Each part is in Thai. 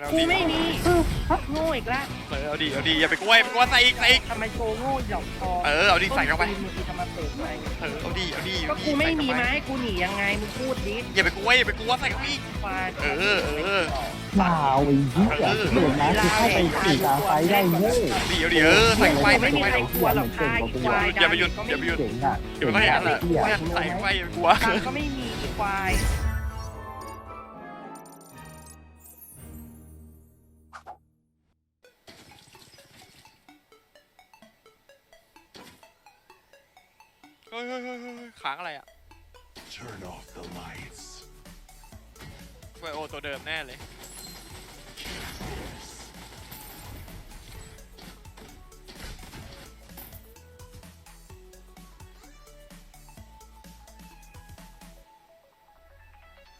เอากูดิไม่มีโง่อีกละเออเอาดิเอาดิอย่าไปกล้วยไปกล้วยใส่อีกใส่อีก ทำไมโชว์โง่หยอกคอเออเอาดิใส่เข้าไป มึงจะมาเปิดไว้เออเอาดิเอาดิก็เอาดิกูไม่มีใส่ไม้เข้าปกูหนียังไงมึงพูดดิอย่าไปกล้วยอย่าไปกลัวใส่เข้าไปอีก ควายเออเออ เปล่าไอ้เหี้ยเปิดมาคือเข้าไปปีกกลางไฟได้โง่เดี๋ยวเดี๋ยวใส่เข้าไปไม่ใส่มีเข้าไปใครกลัวหรอกค่ะอีควายอย่าไปหยุดอย่าไปหยุดเจ๋งอะเดี๋ยวก็เห็นนั่นแหละใส่เข้าไปอย่าไปกลัวตังค์ก็ไม่มีอีควาย เฮ้ยเฮ้ยเฮ้ยเฮ้ยค้างอะไรอ่ะ Turn off the lights. ไวโอตัวเดิมแน่เลย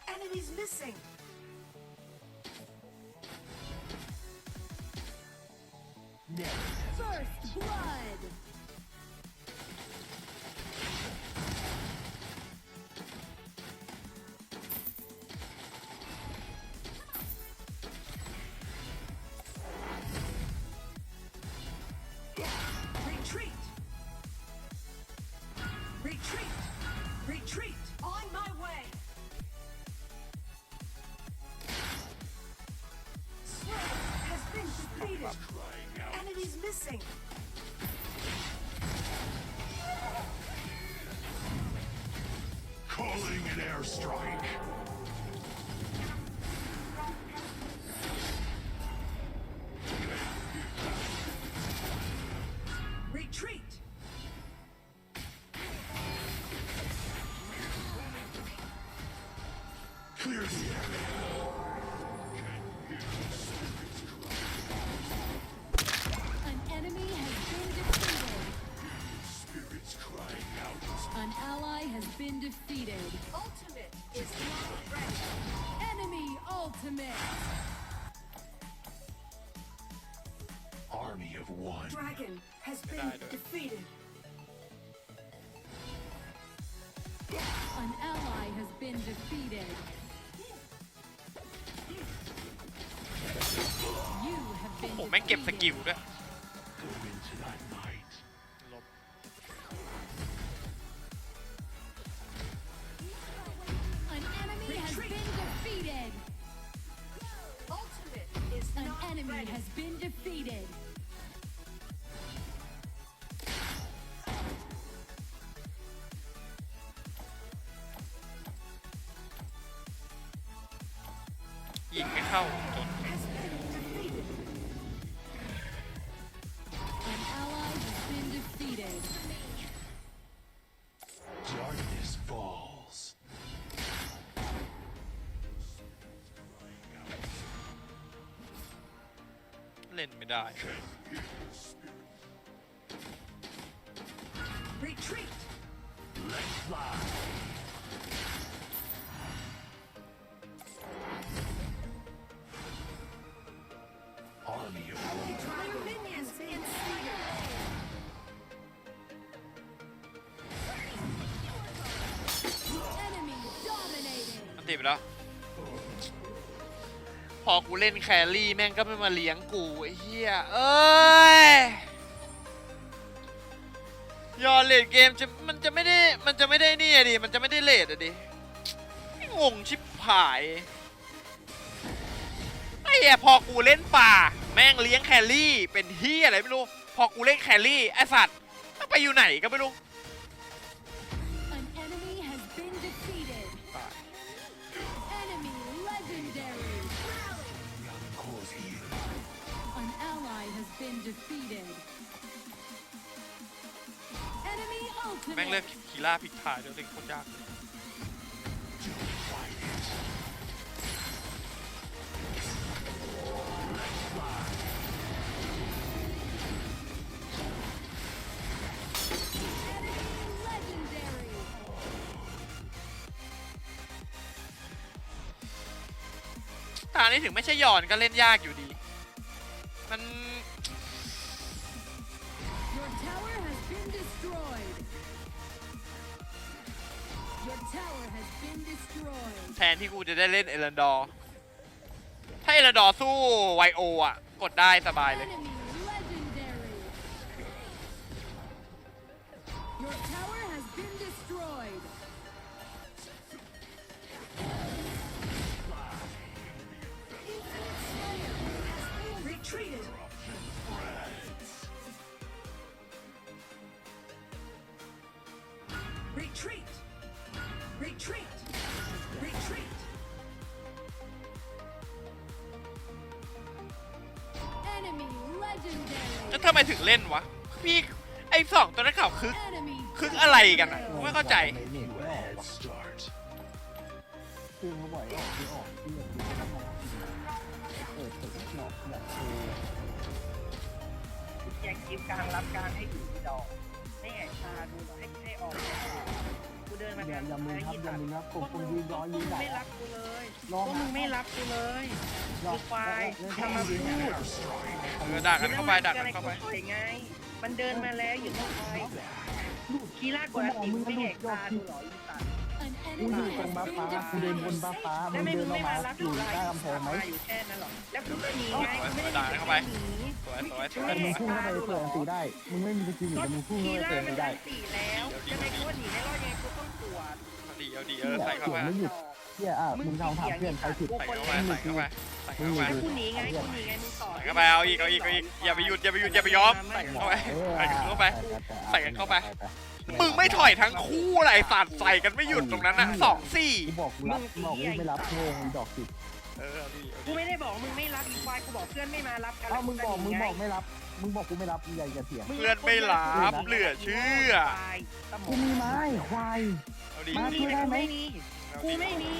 Enemies missing. First blood. Calling an airstrike. has been defeated. Ultimate is not ready. Enemy ultimate. Army of one. Dragon has been Die, die. defeated. An ally has been defeated. You have โอ้ been โหแม่งเก็บสกิล defeated. ด้วย has been defeated. ยิ เล่นไม่ได้ Retreat. Let fly. Army of one. Your minions inside. Enemy dominated. อันติดไปแล้ว พอกูเล่นแครี่แม่งก็ไม่มาเลี้ยงกูไอ้เหี้ยเอ้ยยอดเลดเกมจะมันจะไม่ได้มันจะไม่ได้นี่อะดิมันจะไม่ได้เลดอะดิงงชิบหายไอ้เหี้ยพอกูเล่นป่า แม่งเลี้ยงแครี่เป็นเหี้ยอะไรไม่รู้ พอกูเล่นแครี่ไอสัตว์มันไปอยู่ไหนก็ไม่รู้ แม่งเล่น ultimate. คีล่าผิดพลาเดี๋ยวเล่นโคนยากตานี้ถึงไม่ใช่หย่อนก็เล่นยากอยู่ดี มัน แทนที่กูจะได้เล่นเอรันดอร์ถ้าเอลดอร์สู้ไวโออะ กดได้สบายเลย Enemy legendary. ทำไมถึงเล่นวะ พี่ไอ้สองตัวนักข่าวคึก คึกอะไรกันอะไม่เข้าใจน็ตไม่ออกว่ะคือเขาบ่อยออกที่ออกที่อยากดูข้างในเปิดเปิดหนอกากดูแยกคลิปกลางรับกางให้อยู่ที่ดอกให้แอบชาดูให้ให้ออก กูเดินมาอย่าอย่ามึงครับอย่ามึงครับกพวบกคุมึณงยืนรอยืนไหนไม่รัอะบกูเลยรอพวกมึงไม่รับกูเลยกูควายทำมาพูดเออด่ากันเข้าไปด่ากันเข้าไปไง มันเดินมาแล้วอยู่ตรงไฟคีร่ากว่าติมึงไม่แหกตาดูหรออีสัตว์ an กูอยู่ enemy ตรง has บ้า been ฟ้ากูเดินบน defeated. บ้าฟ้ามึแล้วงไม่เดิมึนงออไม่กมามารับอยู่กูใต้กำแพงไหมอยู่แค่นั้นหรอแล้วกูก็หนีไงกูไม่ได้ด่ากันเข้าไปหนี สวยสวยสวยแต่มึงพุ่งเข้าไปเปิดอันตีได้ มึงไม่มีสกิลอยู่แต่มึงพุ่งเข้าไปเปิดอันตีได้สี่แล้วยังไงกูหนีไม่รอดยังไงกูต้องตรวจเอาดีเอาดีเออใส่เข้าไปไม่หยุดเฮียอะมึงทำถามเพื่อนใครผิดใส่เข้าไปใส่เข้าไปใส่เข้าไปกูหนีไงกูหนีไงมึงต่อใส่เข้าไปเอาอีกเอาอีกเอาอีกอย่าไปหยุดอย่าไปหยุดอย่าไปยอมใส่เข้าไปใส่เข้าไปใส่กันเข้าไปมึงไม่ถอยทั้งคู่เลยไอ้สัตว์ใส่กันไม่หยุดตรงนั้นอะสองสี่บอกรับบอกไม่รับโง่ดอกจิต เออเอาดีเอากูดีไม่ได้บอกมึงไม่รับอีควายกูบอกเพื่อนไม่มารับกันเอ้ามึงบอกมึงบอกไม่รับ มึงบอกกูไม่รับมึงอย่าอย่าเถียงเพื่อนไม่รับเหลือเชื่อกูมีไม้ควาย เอาดีกูมามีช่วยได้ไหม ไม่มี กูไม่มี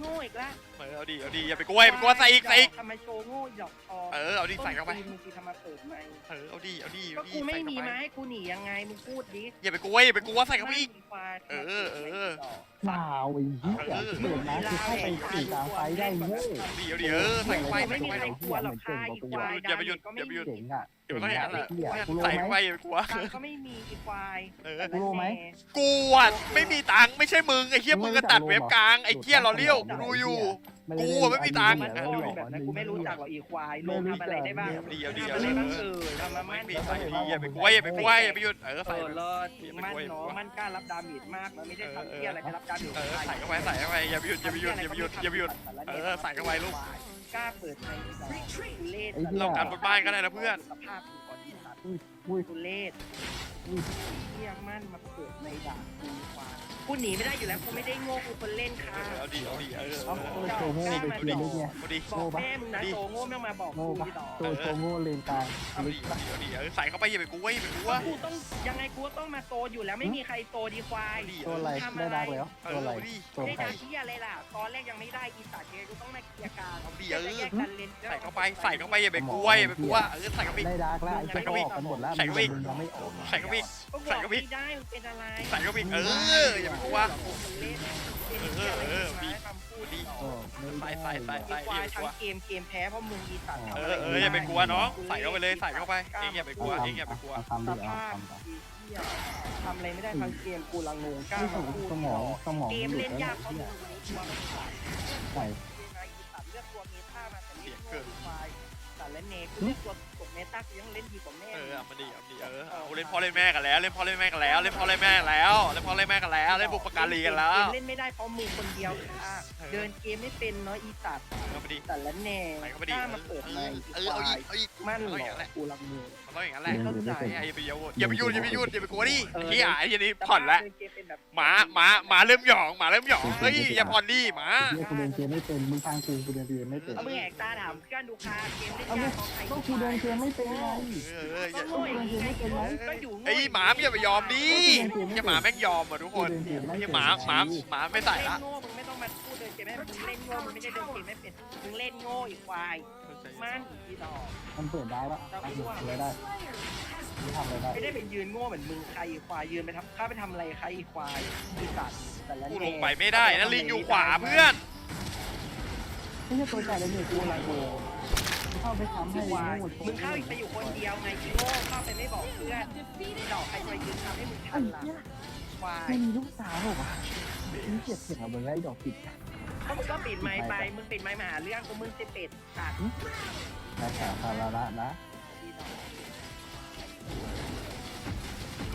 โง่อีกละเออเอาดีเอาดีอย่าไปกลัวอย่าไปกลัวใส่อีกใส่อีกทำไมโชว์โง่ดอกทองเออเอาดีใส่เข้าไปมึงคือทำมาเปิดไหมเออเอาดีเอาดีก็เอาดีกูไม่ใส่มีเข้าไปไม้กูหนียังไงมึงพูดดิอย่าไปกลัวอย่าไปกลัวใส่เข้าไปอีกเออเออเปล่าไอ้เหี้ยเปิดมาคือเข้าไปตีกลางไฟได้โง่เอาดีเอาดีเออใส่เข้าไปไม่ใส่มีเข้าไปใครกลัวหรอกค่ะอีควายอย่าไปหยุดอย่าไปหยุดเจ๋งอะ เดี๋ยวมันต้องอย่างนั้นแหละเหี้ยกูรู้ใส่ไหเข้ามไปอย่าไปกลัวตังก็ไม่มีอีควายเออกูรู้ไหม กูอะไม่มีตังค์ไม่ใช่มึงไอ้เหี้ยมึงก็ตัดเว็บกลางไอ้เหี้ยเราเลี้ยวกูดูอยู่ กูอะไม่มีตังค์ มันโง่แบบนั้นกูไม่รู้จักหรอกอีควายลงทำอะไรได้บ้างเดียวเดียวทำอะไรบ้างเออทำมาไม่มั่นมีใส่ดีอย่าไปกลัวอย่าไปกลัวอย่าไปหยุดเออเอใส่อไป เลิศมันเนาะมันกล้ารับดาเมจมากมันไม่ได้ทำเที่ยอะไรจะรับดาเมจเออใส่เข้าไปใส่เข้าไปอย่าไปหยุดอย่าไปหยุดอย่าไปหยุดอย่าไปหยุดเออใส่เข้าไปลูก กล้าเปิดในทุเล่เราการบนบ้านก็ได้นะเพื่อนสภาพกูก่อนที่สัตว์อุ้ยทุเล่เที่ยมั่นมาเปิดในด่ากูควาย กูหนีไม่ได้อยู่แล้วกูไม่ได้โง่กูคนเล่นค่ะเอาดีเอาดีเออเอาตัวโชว์โง่ไปทีนึงไงเอาดีบอกแม่มึงนะโตโง่ไม่มาบอกโง่กูปะที่ต่อตัวโชว์โง่เลนกลางเอาดีเอาดีเออใส่เข้าไปอย่าไปกลัวอย่าไปกลัวกูต้องยังไงกูก็ต้องมาโตอยู่แล้วไม่มีใครโตดีควายตัวอะไรได้ดักแล้วตัวอะไรตัวได้ใครดาที่อะไรล่ะตอนแรกยังไม่ได้อีสัตว์เกูต้องมาเคลียร์การเอาดีเออจะแยกกันเล่นใส่เข้าไปใส่เข้าไปอย่าไปกลัวอย่าไปกลัวเออใส่เข้าไปได้ดักแล้วไอ้เจ้าก็ออกกันหมดแล้วมึงยังไม่ออกใส่เข้าไปก็บอกไม่ได้มึงเป็นอะไรใส่เข้าไปเอออย่าไปกลัวเล่นเป็นที่อะไรคำพูดดีเออไม่ใส่ใส่ใส่ไอ้ควายทั้งเกมเกมแพ้เพราะมึงอีสัตว์เออเอออย่าไปกลัวน้องใส่เข้าไปเลยใส่เข้าไปเองอย่าไปกลัวเองอย่าไปกลัวทำสดีเอาภาพทำไปทำอะไรไม่ได้ทั้งเกมกูละงงกล้าไม่มาถูกพูดสมองสมองเกมหลุดเล่นแล้วยากเพราะมึเนี่ยงตัวมันขาดใส่เลือกตัวเมตามาแต่เล่นโง่ดีควายแต่เล่นเนกูเลือกตัวกดเมตากูยังเล่นดีกว่าแม่เออเอามาดีเอาดีเออเอาเล่นพ่อเล่นแม่กันแล้ว เล่นพ่อเล่นแม่กันแล้ว เล่นพ่อเล่นแม่กันแล้วเล่นพ่อเล่นแม่กันแล้วเล่นบุปการีกันแล้ว เล่นไม่ได้เพราะมึงคนเดียวค่ะเดินเกมไม่เป็นเนาะอีสัตว์เอามาดีแต่ละแน่ใส่เข้าไปกดีล้ามาเปิดในเออเอาอีกเอาอีกมั่นเอาหอรย่างนั้นแหละอกูละมือมันต้องอย่างนั้นแหละเข้าใจอย่าไปอย่าไปยุ่งอย่าไปยุ่งอย่าไปยุ่งอย่าไปกลัวดิเออเฮียไอ้ยันนี้ผ่อนละเดิเกมเป็นแบบหมาหมาหมาเริ่มหยองหมาเริ่มหยองเฮ้ยอย่าผ่อนดิหมาเฮียกูเดินเกมไม่เป็นมึงทางกูกูเดินเกมไม่เป็นเอามือแหกตาถามเพื่อนดูคาเกมเล่นเอายาไม่กของใครก็กูเดินเกมไม่เป็นไงเอออย่าโง่อย่างนี้ไงก็อยู่โง่ไอ้หมาไม่อย่าไปยอมดิอย่าหมาแม่งยอมอะทุกคนกูเดินเกมไม่ไอ้เป็นหมาหมาหมาไม่ใส่เล่ละนโง่มึงไม่ต้องมาพูดเดินเกมให้มึงเล่นโง่มึงไม่ได้เดินเกมไม่เป็นมึงเล่นโง่อีกควายมันอีดอกมันเปิดได้ปะทำอะไรได้มึงทำอะไรได้ไม่ได้เป็นยืนโง่เหมือนมึงใครอีควายยืนไปทำข้าไปทำอะไรใครอีควายอีสัตว์แต่ละกูลงไปไม่ได้นะลิงอยู่ขวาเพื่อนไม่ใช่ตัวจ่ายเลยเนี่ยกูอะไรกู เข้าไปทำให้ควายหมดมึงเข้าอีกไปอยู่คนเดียวไงอีโง่เข้าไปไม่บอกเพื่อนอีดอกใครจะยืนทำให้มึงทัไอ้นล่ะเหี้ยควายไม่มีลูกสาวหรอวะนี่เจ็บเสียงเอาไปไว้ดอกปิดก็มึงก็ปิดไม้ไป มึงปิดไม้มาหาเรื่องกูมึงจะเป็ดตัดในสาธารณะนะ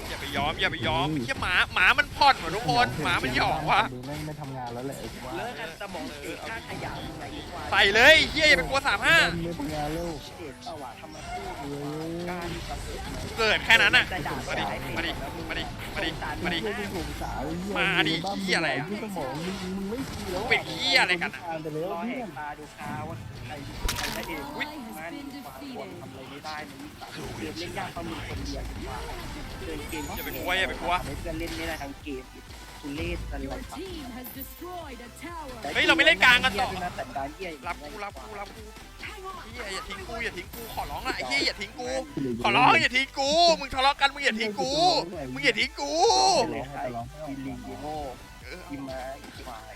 อย่าไปยอมอย่าไปยอมเฮียหมาหมามันผ่อนว่ะทุกคนหมามันหยอกว่ะดูแม่งไม่ทำงานแล้วแหละไอ้ว่าเลิกกันสมองเสียค่าขยะมึงไงดีกว่าใส่เลยเฮียอย่าไปกลัวสามห้าไม่ทำงานแล้วเด็ดสว่างทำมาพูดเว้ยการประเสริฐเกิดแค่นั้นอะจะด่ามาดิมาดิมาดิมาดิมาดิเหี้ยสงสารเหี้ยมาดิเหี้ยอะไรอะที่สมองมึงมึงไม่ดีแล้วอะเป็นเหี้ยอะไรกันอะอ่านไปแล้วรอเพื่แหอกนตาดูคาว่าใครใครได้เอง Ally มา has ดี been กว่าควร defeated. ทำอะไรไม่ได้ในวิสัยเกมเล่นยากเพราะมึงคนเดียวดีกว่าเดินเกมอย่าไปกลัวอย่าไปกลัวให้เพื่อนเล่นไม่ได้ทั้งเกมคุณเล่นสลั Your บ team has destroyed a tower. เฮ้ยเราไม่เล่นกลางกันต่อ แต่การเยี่ยรับกูรับกูรับกู Hang on. เฮียอย่าทิ้งกูอย่าทิ้งกูขอร้องละไอ้เฮียอย่าทิ้งกู ขอร้องอย่าทิ้งกูมึงทะเลาะกันมึงอย่าทิ้งกูมึงอย่าทิ้งกูเลยใครกินลิงกิโง่เออกินม้ากินควาย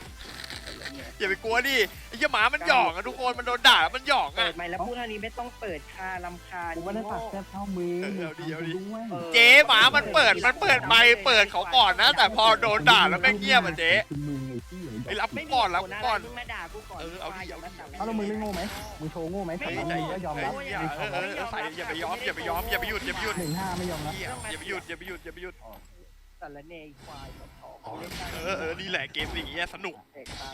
อะไรเงี้ยอย่าไปกลัวดิไอ้เหี้ยหมามันหยอกอะทุกคนมันโดนด่าแล้วมันหยอกเปิอะ ดไหมแล้วพูดเท่านี้ไม่ต้องเปิดคาลำคาญกูไม่ได้ตัดแค่เท่ามือเออเอาดิเอาดิ ด้วยเจ๊หมามันเปิดมันเปิดไมค์เปิดเขาก่อนนะ แต่พอโดนด่าแล้วแม่งเงียบอะเจ๊คือมึงไอ้ที่ไอ้รับกูก่อนรับกูก่อน มึงมาด่ากูก่อนเออเอาดิเอาดิ เอาแล้วมึงเล่นโง่ไหมมึงโชว์โง่ไหมเฮ้ยถามใจมึงเย็ก็นยอมเฮ้รับยอย่าเออเออเออใส่อย่าไปยอมอย่าไปยอมอย่าไปหยุดอย่าไปหยุดหนึ่งห้าไม่ยอมรับเหี้ยอย่าไปหยุดอย่าไปหยุดอย่าไปหยุด สารเนยควายกับของ เล่นได้เออเออนี่แหละเกมอย่างเงี้ยสนุก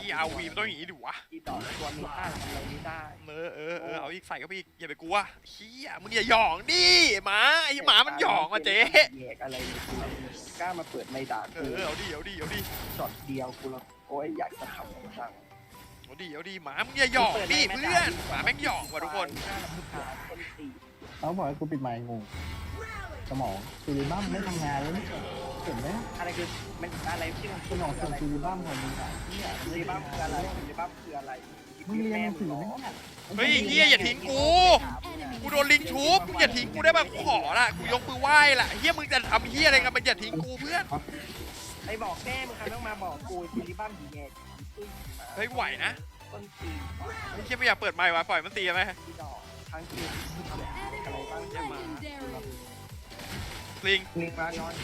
ที่อาวีมันต้องอย่างงี้ดิวะที่ดอกตัวมีค่าทำอะไรไม่ได้เออเออเออเอาอีกใส่เข้าไปอีกอย่าไปกลัวเฮียมึงอย่าหยองดิหมาไอ้หมามันหยองอะเจ๊แยกอะไรเนี่ยกูกล้ามาเปิดไม่ด่าเอกูอเอาดิเอาดิเอาดิช็อตเดียวกูละโอ้ยอยากจะทำของจังเอาดิเอาดิหมามึงอย่าหยองดิเพื่อนหมาแม่งหยองว่ะทุกคนน่ารำคาญคนตีเขาบอกให้กูปิดไมค์งง สมองซีรีบัมไม่ทำงานแล้วนี่เห็นไหมอะไรคือมันอะไรที่มันสมองส่วนซีรีบัมของมึงอะเนี่ยซีบ้าคืออะไรซีบ้าคืออะไรมึงเรียนหนังสือไหมเนี่ยเฮ้ยเฮียอย่าทิ้งกู Enemy กูโดนลิงชุบมึงอย่าทิ้งกูได้ป่ะกูขอละกูยกมือไหว้ละเฮียมึงจะทำเฮียอะไรกันมึงอย่าทิ้งกูเพื่อนไอ้บอกแม่มึงครับต้องมาบอกกูซีบ้าดีแง่เฮ้ยไหวนะต้นตีไอ้เฮียไม่อยากเปิดไมค์วะปล่อยมันตีไหมที่ดอกทั้งเกม Enemy legendary. ลิงลิงมานอน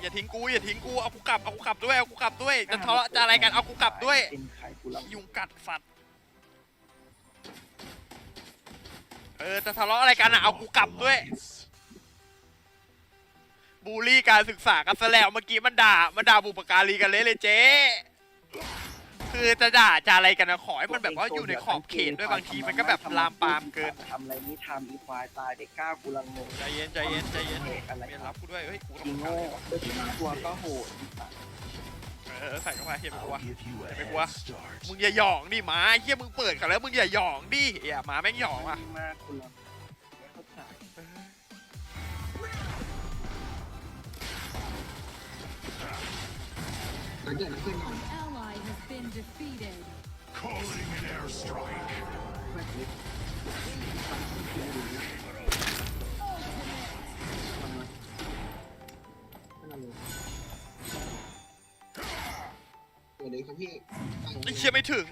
อย่าทิ้งกูอย่าทิ้งกูเอากูกลับเอากูกลับด้วยเอากูกลับด้วยจะทะเลาะจะอะไรกันเอากูกลับด้วยเป็นใครกูรับยุงกัดสัตว์เออจะทะเลาะอะไรกันอะเอากูกลับด้วยบูลลี่การศึกษากันซะแล้วเมื่อกี้มันด่ามันด่าบุปการีกันเละเลยเจ๊ คือจะด่าจะอะไรกันนะขอให้มันแบบว่าอยู่ในขอบเขตด้วยบางทีมันก็แบบลามปามเกินทำอะไรนี่ทำอีควายตายเด็กก้าวกูลังงงใจเย็นใจเย็นใจเย็นอะไรเรียนรับกูด้วยเฮ้ยกูจริงทำโง่การตัวก็โหดเออใส่เข้าไปเฮียไม่กลัว I'll give you a Để mày head qua. start. มึงอย่าหยองดิหมาเฮียมึงเปิดกันแล้วมึงอย่าหยองดิเฮียหมาแม่งหยองอะมากกูลังไม่เข้าใจ An ally has been defeated. Calling an airstrike. Ultimate. ไอ้เชี่ยไม่ถึง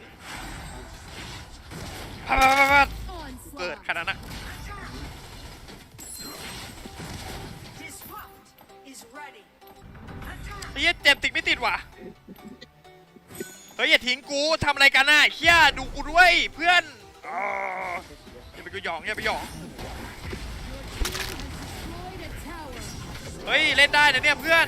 เฮ้ยอย่าทิ้งกูทำอะไรกันน่ะเฮียดูกูด้วยเพื่อนอ๋ออย่าไปกูหยองอย่าไปหยอง เฮ้ยเล่นได้นะเนี่ยเพื่อน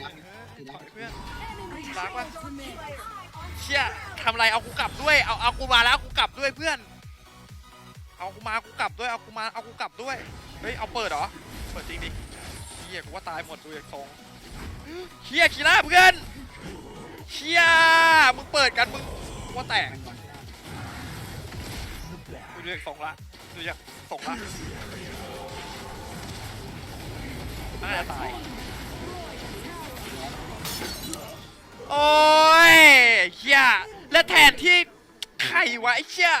Bloodbath. ถอยเพื่อน Enemy Dark one. ultimate. เชี่ยทำอะไรเอากูกลับด้วยเอาเอากูมาแล้วเอากูกลับด้วยเพื่อน เอากูมากูกลับด้วยเอากูมาเอากูกลับด้วยเฮ้ยเอาเปิดเหรอเปิดจริงดิเฮียกูว่าตายหมดดูจากทรงเฮียคีร่าเพื่อนเฮียมึงเปิดกันมึงว่าแตกดูจากทรงละดูจากทรงละน่าจะตายโอ้ยเฮียและแทนที่ใครวะไอ้เชี่ย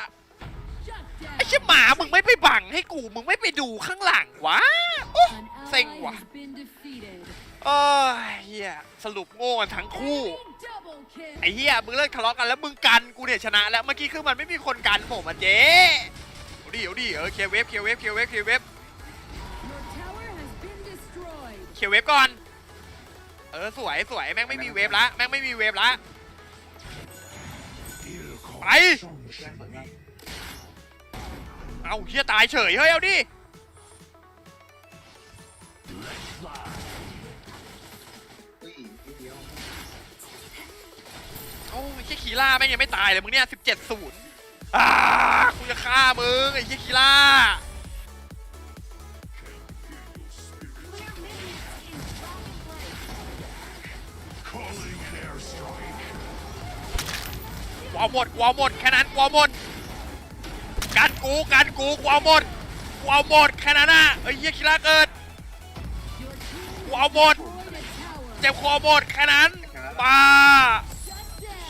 ชี่หมามึงไม่ไปบังให้กูมึงไม่ไปดูข้างหลังวะโอ้ An Xanh ally quá. has been defeated. โอ้ยเฮียสรุปโง่กันทั้งคู่ ไอ้เฮียมึงเลิกทะเลาะกันแล้วมึงกันกูเนี่ยชนะแล้วเมื่อกี้คือมันไม่มีคนกันผมอะเจ๊เดิเอาดิเออเคลียร์เวฟเคลียร์เวฟเคลียร์เวฟเคลียร์เวฟเคลียร์เวฟก่อน เออสวยสวยแม่งไม่มีเวฟละแม่งไม่มีเวฟละไป เอาเฮียตายเฉย เฮ้ย เอาดิเฮ้ยนิดเดียวโอ้ยเฮียคีล่าแม่งยังไม่ตายเลยมึงเนี่ย17ศูนย์อ่ากูจะฆ่ามึงไอ้เฮียคีล่า Calling an airstrike. กูเอาหมดกูเอาหมดแค่นั้นกูเอาหมด กูกันกูกูเอาหมดกูเอาหมดแค่นั้นน่ะเอ้ยเฮียคีล่าเกิดกูเอาหมดเจ็บคอหมดแค่นั้นป้า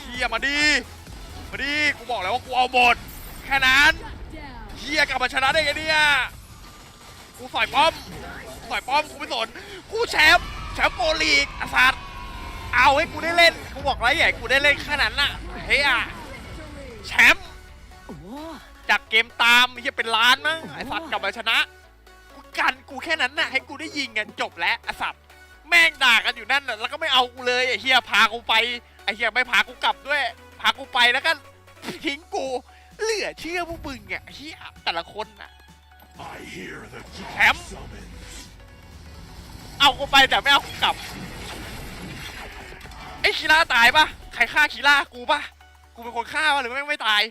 เฮียมาดีมาดีกูบอกแล้วว่ากูเอาหมดแค่นั้นเฮียกลับมาชนะได้ไงเนี่ยกูสอยป้อมสอยป้อมกูไม่สนกูแชมป์แชมป์โปรลีกอาสัตเอาให้กูได้เล่นกูบอกแล้วใหญ่กูได้เล่นแค่นั้นน่ะเฮียแชมป์ จากเกมตามเฮียเป็นล้านมั้งไอ้สัตว์กลับมาชนะกูกันกูแค่นั้นน่ะให้กูได้ยิงกันจบแล้วไอ้สัตว์แม่งด่ากันอยู่นั่นน่ะแล้วก็ไม่เอากูเลยไอ้เฮียพากูไปไอ้เฮียไม่พากูกลับด้วย พากูไปแล้วก็ทิ้งกูเหลือเชื่อพวกมึงอะเฮียแต่ละคนน่ะ I hear the Hem. god summons. เอากูไปแต่ไม่เอากูกลับไอ้คีล่าตายปะใครฆ่าคีล่ากูปะกูเป็นคนฆ่าวะหรือแม่งไม่ตาย